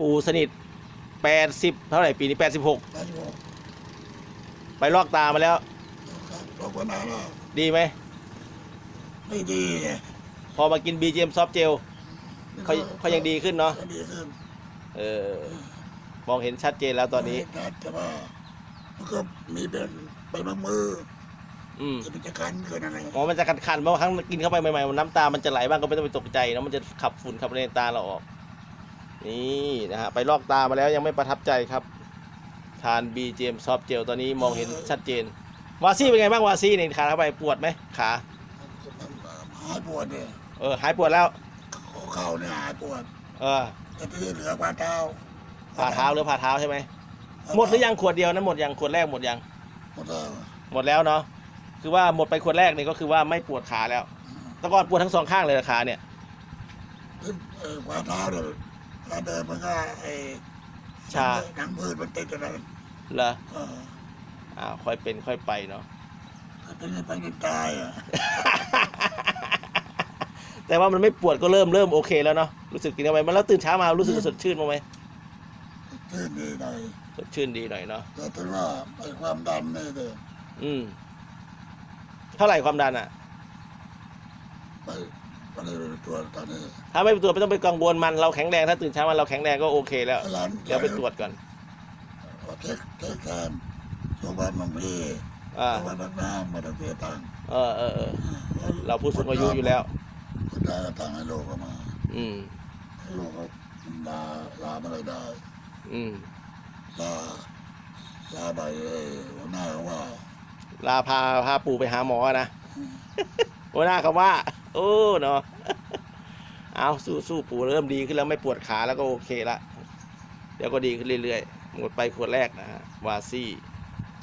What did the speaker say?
ปู่สนิทแปดสิบเท่าไหร่ปีนี้แปดสิบหกได้อยู่ไปลอกตามาแล้ว ครับลอกวันนั้นแล้วดีไหม ไม่ดีไงพอมากิน BGM Soft Gel เขาเขายังดีขึ้นเนาะก็ดีขึ้นเออมองเห็นชัดเจนแล้วตอนนี้ ไม่ชัดแต่ว่ามันก็มีเป็นเป็นบางมืออืมที่มันจะคันเกินอะไรอ๋อมันจะคันๆเพราะว่าครั้งกินเข้าไปใหม่ๆน้ำตามันจะไหลบ้างก็ไม่ต้องไปตกใจนะมันจะขับฝุ่นขับอะไรในตาเราออก นี่นะฮะไปลอกตามาแล้วยังไม่ประทับใจครับ ทาน BGM Soft Gel ตอนนี้มองเห็นชัดเจน วาซี่เป็นไงบ้างวาซี่ในขาเข้าไปปวดไหมขาหายปวดเนี่ยเออหายปวดแล้วข้อเข่าเนี่ยหายปวด เออแต่ที่เหลือฝ่าเท้าผ่าเท้าหรือผ่าเท้าใช่ไหมหมดหรือยังขวดเดียวนะหมดยังขวดแรกหมดยังหมดแล้วหมดแล้วเนาะคือว่าหมดไปขวดแรกนี่ก็คือว่าไม่ปวดขาแล้วแต่ก่อนปวดทั้งสองข้างเลยเหรอขาเนี่ยที่เอ่อฝ่าเท้าเนี่ย แล้วเดินมันก็ไอ้ชาหนังพืชมันติดอะไรเหรอเอออ้าวค่อยเป็นค่อยไปเนาะถ้าเป็นไปจนตายอะแต่ว่ามันไม่ปวดก็เริ่มเริ่มโอเคแล้วเนาะรู้สึกกินเข้าไปมันแล้วตื่นเช้ามารู้สึกสดชื่นบ้างไหมตื่นนี่หน่อยสดชื่นดีหน่อยเนาะแต่ถือว่าไอ้ความดันนี่เด้ออืมเท่าไหร่ความดันอะ ไปไปในตัวตอนนี้ถ้าไม่ไปตรวจไม่ต้องไปกังวลมันเราแข็งแรงถ้าตื่นเช้ามาเราแข็งแรงก็โอเคแล้วร้านเดี๋ยวไปตรวจก่อนเทคเทคแทนโรงพยาบาลบางพลีอ่าโรงพยาบาลบางน้ำไม่ต้องเสียตังค์เออเออเออเราผู้สูงอายุอยู่แล้ว คนได้ก็ตังค์ให้โลกก็มาอืม โลกก็ลาลาไม่ได้อืม ลาลาไปเอ้ยหัวหน้าว่าลาพาพาปู่ไปหาหมอนะหัวหน้าคำว่า โอ้เนาะเอาสู้สู้ปู่เริ่มดีขึ้นแล้วไม่ปวดขาแล้วก็โอเคละเดี๋ยวก็ดีขึ้นเรื่อยๆหมดไปขวดแรกนะฮะวาซี่